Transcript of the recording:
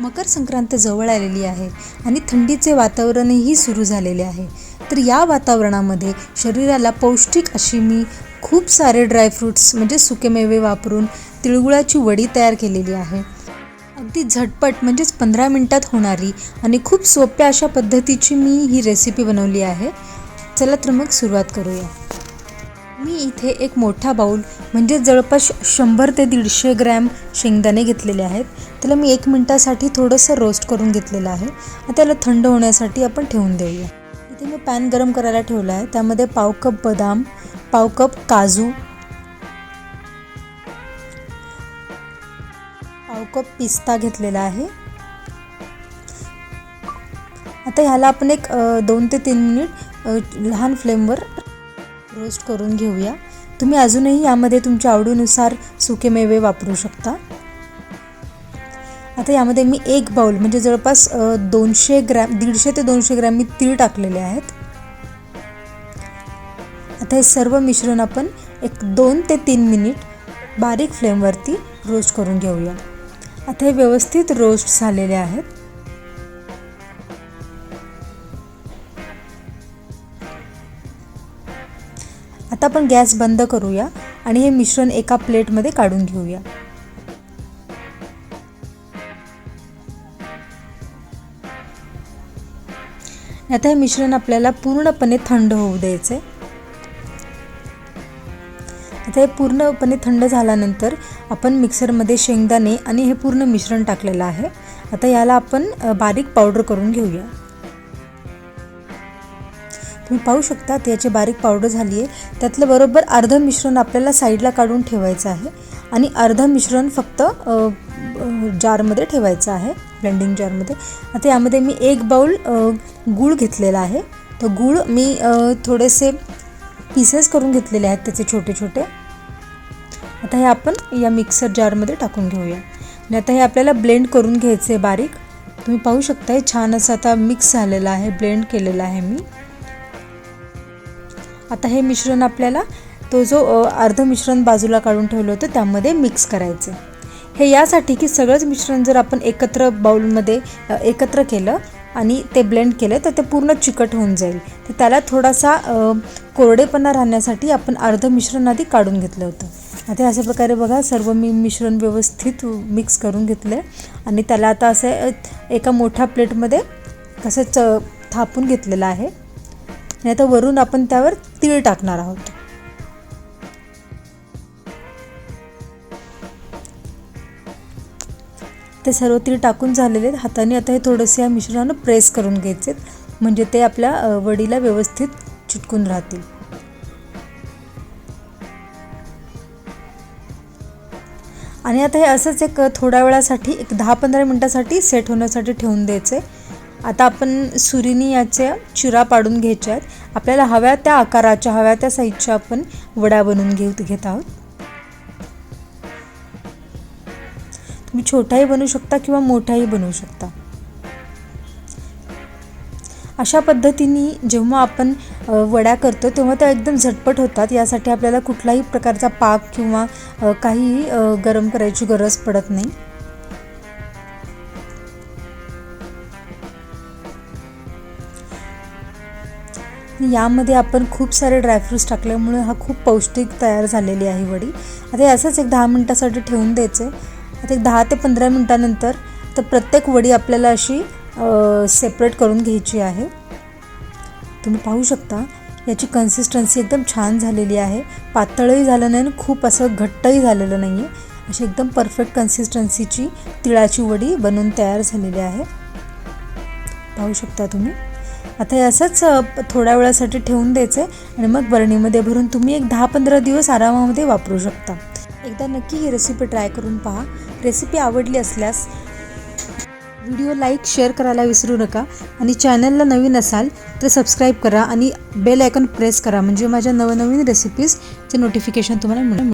मकर संक्रांत जवळ आलेली आहे आणि थंडीचे वातावरणही सुरू झालेले आहे. तर या वातावरणामध्ये शरीराला पौष्टिक अशी मी खूप सारे ड्रायफ्रूट्स म्हणजे सुकेमेवे वापरून तिळगुळाची वडी तयार केलेली आहे. अगदी झटपट म्हणजेच पंधरा मिनटात होणारी आणि खूप सोप्या अशा पद्धतीची मी ही रेसिपी बनवली आहे. चला तर मग सुरुवात करूया. मी इथे एक मोठा बाऊल म्हणजे जवळपास शंभर ते दीडशे ग्रॅम शेंगदाणे घेतलेले आहेत. त्याला मी एक मिनटासाठी थोडंसं रोस्ट करून घेतलेलं आहे. त्याला थंड होण्यासाठी आपण ठेवून देऊया. इथे मी पॅन गरम करायला ठेवला आहे. त्यामध्ये पाव कप बदाम पाव कप काजू पाव कप पिस्ता घेतलेला आहे. आता ह्याला आपण एक दोन ते तीन मिनिट लहान फ्लेमवर रोस्ट करून घेऊया. तुम्ही अजूनही यामध्ये तुमच्या आवडीनुसार सुकेमेवे वापरू शकता. आता यामध्ये मी एक बाउल म्हणजे जवळपास दोनशे ग्रॅम दीडशे ते दोनशे ग्रॅम मी तीळ टाकलेले आहेत. आता हे सर्व मिश्रण आपण एक दोन ते तीन मिनिट बारीक फ्लेमवरती रोस्ट करून घेऊया. आता हे व्यवस्थित रोस्ट झालेले आहेत. आता आपण गॅस बंद करूया आणि हे मिश्रण एका प्लेटमध्ये काढून घेऊया. आता हे मिश्रण आपल्याला पूर्णपणे थंड होऊ द्यायचे आता हे पूर्णपणे थंड झाल्यानंतर आपण मिक्सरमध्ये शेंगदाणे आणि हे पूर्ण मिश्रण टाकलेलं आहे. आता याला आपण बारीक पावडर करून घेऊया. तुम्ही पाहू शकता याची बारीक पावडर झाली आहे. त्यातलं बरोबर अर्धं मिश्रण आपल्याला साईडला काढून ठेवायचं आहे. आणि अर्धं मिश्रण फक्त जारमध्ये ठेवायचं आहे ब्लेंडिंग जारमध्ये. आता यामध्ये मी एक बाउल गूळ घेतलेला आहे. तर गूळ मी थोडेसे पीसेस करून घेतलेले आहेत त्याचे छोटे छोटे. आता हे आपण या मिक्सर जारमध्ये टाकून घेऊया. आणि आता हे आपल्याला ब्लेंड करून घ्यायचं आहे बारीक. तुम्ही पाहू शकता हे छान असं आता मिक्स झालेलं आहे ब्लेंड केलेलं आहे मी. आता हे मिश्रण आपल्याला तो जो अर्ध मिश्रण बाजूला काढून ठेवलं होतं त्यामध्ये मिक्स करायचं. हे यासाठी की सगळंच मिश्रण जर आपण एकत्र बाउलमध्ये एकत्र केलं आणि ते ब्लेंड केलं तर ते पूर्ण चिकट होऊन जाईल. तर त्याला थोडासा कोरडेपणा राहण्यासाठी आपण अर्ध मिश्रण आधी काढून घेतलं होतं. आता अशा प्रकारे बघा सर्व मी मिश्रण व्यवस्थित मिक्स करून घेतलं आहे आणि त्याला आता असं एका मोठ्या प्लेटमध्ये कसं च थापून घेतलेलं आहे. आणि आता वरून आपण त्यावर तीळ टाकणार आहोत. ते सर्व तीळ टाकून झालेले आहेत. हाताने आता हे थोडंसं या मिश्रणानं प्रेस करून घ्यायचे म्हणजे ते आपल्या वडीला व्यवस्थित चिटकून राहतील. आणि आता हे असंच एक थोड्या वेळासाठी एक दहा पंधरा मिनटासाठी सेट होण्यासाठी ठेवून द्यायचे. आता आपण सुरीनी याच्या चिरा पाडून घ्यायच्या आहेत आपल्याला हव्या त्या आकाराच्या हव्या त्या साईजच्या आपण वड्या बनवून घेऊ घेत आहोत. तुम्ही छोटाही बनवू शकता किंवा मोठाही बनवू शकता. अशा पद्धतीने जेव्हा आपण वड्या करतो तेव्हा त्या एकदम झटपट होतात. यासाठी आपल्याला कुठलाही प्रकारचा पाक किंवा काही काहीही गरम करायची गरज पडत नाही. यामध्ये आपण खूप सारे ड्रायफ्रूट्स टाकल्यामुळे हा खूप पौष्टिक तयार झालेली आहे वडी. आता असंच एक दहा मिनटासाठी ठेवून द्यायचं आता एक दहा ते पंधरा मिनटानंतर तर प्रत्येक वडी आपल्याला अशी सेपरेट करून घ्यायची आहे. तुम्ही पाहू शकता याची कन्सिस्टन्सी एकदम छान झालेली आहे. पातळही झालं नाही आणि खूप असं घट्टही झालेलं नाही आहे अशी एकदम परफेक्ट कन्सिस्टन्सीची तिळाची वडी बनवून तयार झालेली आहे. पाहू शकता तुम्ही. आता हे असंच थोड्या वेळासाठी ठेवून द्यायचं आहे आणि मग बरणीमध्ये भरून तुम्ही एक दहा पंधरा दिवस आरामामध्ये वापरू शकता. एकदा नक्की ही रेसिपी ट्राय करून पहा. रेसिपी आवडली असल्यास व्हिडिओ लाईक शेअर करायला विसरू नका आणि चॅनलला नवीन असाल तर सबस्क्राईब करा आणि बेल आयकॉन प्रेस करा. म्हणजे माझ्या नवनवीन रेसिपीजचे नोटिफिकेशन तुम्हाला मिळेल